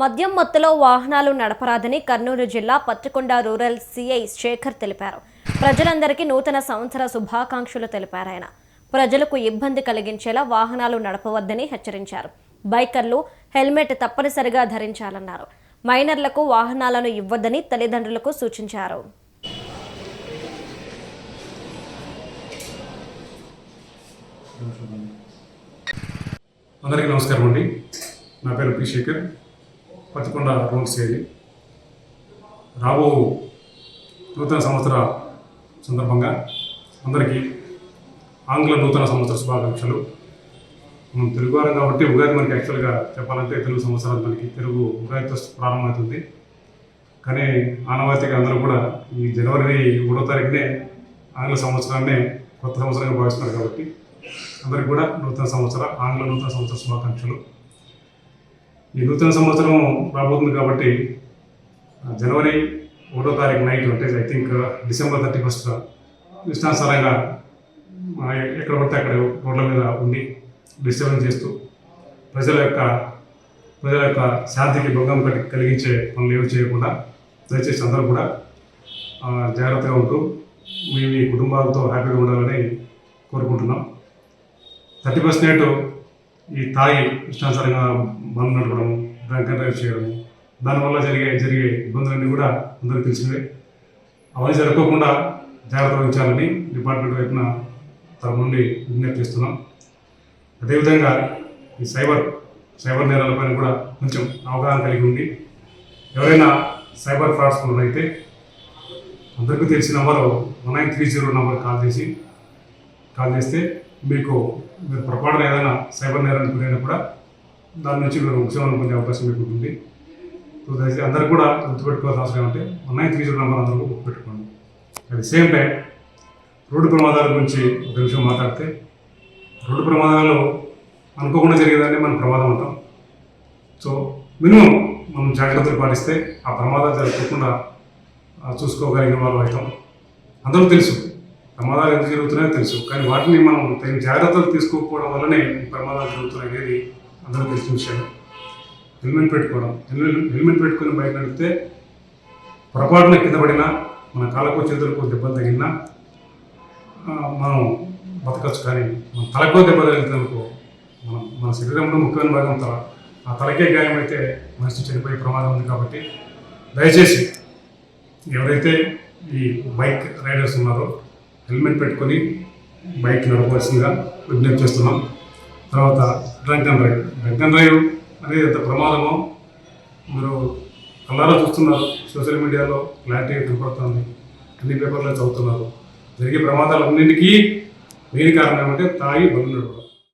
మద్యం మత్తులో వాహనాలు నడపరాదని కర్నూలు జిల్లా పత్రికొండ రూరల్ సిఐ శేఖర్ తెలిపారు. ప్రజలందరికీ నూతన సంవత్సర శుభాకాంక్షలు తెలిపారు ఆయన. ప్రజలకు ఇబ్బంది కలిగించేలా వాహనాలు నడపవద్దని హెచ్చరించారు. బైకర్లు హెల్మెట్ తప్పనిసరిగా ధరించాలన్నారు. మైనర్లకు వాహనాలను ఇవ్వద్దని తల్లిదండ్రులకు సూచించారు. అందరికీ నమస్కారం అండి. నా పేరు పి శేఖర్. పత్తికొండ రూల్స్ ఏది? రాబో నూతన సంవత్సర సందర్భంగా అందరికీ ఆంగ్ల నూతన సంవత్సర శుభాకాంక్షలు. మనం తెలుగువారం కాబట్టి ఉగాది మనకి యాక్చువల్గా చెప్పాలంటే తెలుగు సంవత్సరాలు మనకి తెలుగు ఉగాదితో ప్రారంభమవుతుంది. కానీ ఆనవాయితీగా అందరూ కూడా ఈ జనవరి మూడో తారీఖునే ఆంగ్ల సంవత్సరాన్నే కొత్త సంవత్సరంగా భావిస్తున్నారు కాబట్టి అందరికి కూడా నూతన సంవత్సర ఆంగ్ల నూతన సంవత్సర శుభాకాంక్షలు. ఈ నూతన సంవత్సరం రాబోతుంది కాబట్టి జనవరి ఒకటో తారీఖు నైట్ అంటే I think December thirty first ఇష్టానుసారంగా ఎక్కడ పడితే అక్కడ రోడ్ల మీద ఉండి డిస్టర్బెన్స్ చేస్తూ ప్రజల యొక్క ప్రజల యొక్క శాంతికి భంగం కలి- కలిగించే పనులు ఏమి చేయకుండా దయచేసి అందరూ కూడా జాగ్రత్తగా ఉంటూ మీ మీ కుటుంబాలతో హ్యాపీగా ఉండాలని కోరుకుంటున్నాం. థర్టీ పర్సెంట్ ఈ తాగి ఇష్టానుసారంగా బంద్ నడపడం డ్రంక్ డ్రైవ్ చేయడం దానివల్ల జరిగే జరిగే ఇబ్బందులన్నీ కూడా అందరికీ తెలిసినవే. అవన్నీ జరగకుండా జాగ్రత్త వహించాలని డిపార్ట్మెంట్ వైపున తమ నుండి విజ్ఞప్తి చేస్తున్నాం. అదేవిధంగా ఈ సైబర్ సైబర్ నేరాలపైన కూడా కొంచెం అవగాహన కలిగి ఉండి ఎవరైనా సైబర్ ఫ్రాడ్స్ అయితే అందరికీ తెలిసిన number one nine three zero number call చేసి కాల్ చేస్తే మీకు మీరు పొరపాటున ఏదైనా సైబర్ నేరానికి గురైనా కూడా దాని నుంచి మీరు ఉపశమనం పొందే అవకాశం మీకు ఉంటుంది. సో దయచేసి అందరూ కూడా గుర్తుపెట్టుకోవాల్సిన అవసరం ఏమంటే నైన్ త్రీ జీరో నెంబర్ అందరూ గుర్తుపెట్టుకోండి. At the same time road ప్రమాదాల గురించి ఒక నిమిషం మాట్లాడితే రోడ్డు ప్రమాదాలు అనుకోకుండా జరిగేదాన్ని మనం ప్రమాదం అంటాం. సో మినిమం మనం జాగ్రత్తలు పాటిస్తే ఆ ప్రమాదాలు జరగకుండా చూసుకోగలిగిన వాళ్ళు అవుతాం. అందరూ తెలుసు ప్రమాదాలు ఎందుకు జరుగుతున్నాయో తెలుసు. కానీ వాటిని మనం తగిన జాగ్రత్తలు తీసుకోకపోవడం వల్లనే ప్రమాదాలు జరుగుతున్నాయి అనేది అందరూ తెలిసిన విషయం. హెల్మెట్ పెట్టుకోవడం. హెల్మెట్ హెల్మెట్ పెట్టుకుని బయట నడిపితే పొరపాటున కింద పడినా మన కాళ్ళకు చేతులకు దెబ్బలు తగిలినా మనం బతకచ్చు. కానీ మన తలకు దెబ్బ తగిలినందుకు మనం మన శరీరంలో ముఖ్యమైన భాగం తల. ఆ తలకే గాయమైతే మనిషి చనిపోయే ప్రమాదం ఉంది కాబట్టి దయచేసి ఎవరైతే ఈ బైక్ రైడర్స్ ఉన్నారో హెల్మెట్ పెట్టుకొని బైక్ నడపవలసిందిగా విజ్ఞప్తి చేస్తున్నాం. తర్వాత drunk and drive. Drunk and drive అనేది ఎంత ప్రమాదమో మీరు కళ్ళారా చూస్తున్నారు. సోషల్ మీడియాలో క్లారిటీ కనపడుతుంది. అన్ని పేపర్లో చదువుతున్నారు. జరిగే ప్రమాదాలన్నింటికీ మెయిన్ కారణం ఏమంటే తాగి బంధు నడపడం